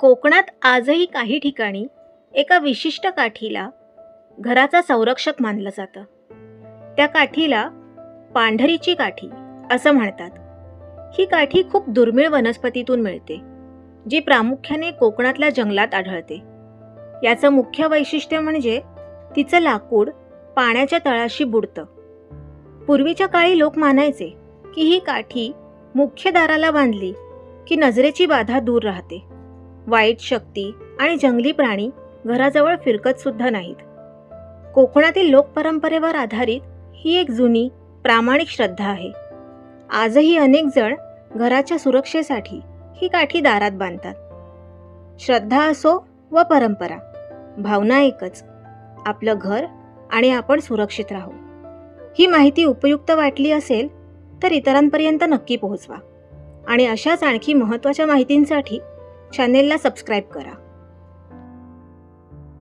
कोकणात आजही काही ठिकाणी एका विशिष्ट काठीला घराचा संरक्षक मानलं जातं. त्या काठीला पांढरीची काठी असं म्हणतात. ही काठी खूप दुर्मिळ वनस्पतीतून मिळते जी प्रामुख्याने कोकणातल्या जंगलात आढळते. याचं मुख्य वैशिष्ट्य म्हणजे तिचं लाकूड पाण्याच्या तळाशी बुडतं. पूर्वीच्या काळी लोक मानायचे की ही काठी मुख्य दाराला बांधली की नजरेची बाधा दूर राहते. वाईट शक्ती आणि जंगली प्राणी घराजवळ फिरकत सुद्धा नाहीत. कोकणातील लोकपरंपरेवर आधारित ही एक जुनी प्रामाणिक श्रद्धा आहे. आजही अनेक जण घराच्या सुरक्षेसाठी ही काठी दारात बांधतात. श्रद्धा असो व परंपरा भावना एकच आपलं घर आणि आपण सुरक्षित राहू. ही माहिती उपयुक्त वाटली असेल तर इतरांपर्यंत नक्की पोहोचवा. आणि अशाच आणखी महत्त्वाच्या माहितींसाठी चॅनेलला सबस्क्राईब करा.